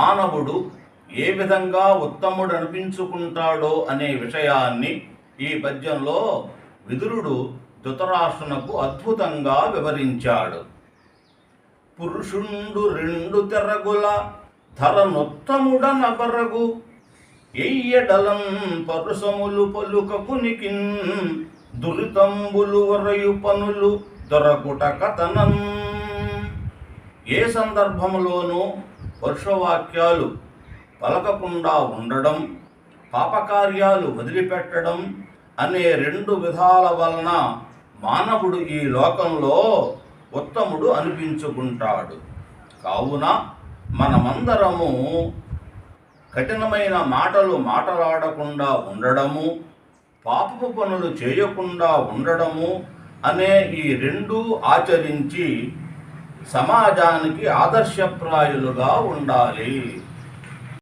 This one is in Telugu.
మానవుడు ఏ విధంగా ఉత్తముడు అనిపించుకుంటాడో అనే విషయాన్ని ఈ పద్యంలో విదురుడు ధృతరాష్ట్రునకు అద్భుతంగా వివరించాడు. పురుషుండు రెండు తెరగుల ధరనొత్తముడనబరగు ఎయ్యడలం పరుసములు పలుకకునికిన్ దురితంబులు వరయు పనులు దొరకుట కథనం. ఏ సందర్భంలోనూ పరుషవాక్యాలు పలకకుండా ఉండడం పాపకార్యాలు వదిలిపెట్టడం అనే రెండు విధాల వలన మానవుడు ఈ లోకంలో ఉత్తముడు అనిపించుకుంటాడు. కావున మనమందరము కఠినమైన మాటలు మాటలాడకుండా ఉండడము పాపపు పనులు చేయకుండా ఉండడము అనే ఈ రెండు ఆచరించి సమాజానికి ఆదర్శప్రాయులుగా ఉండాలి.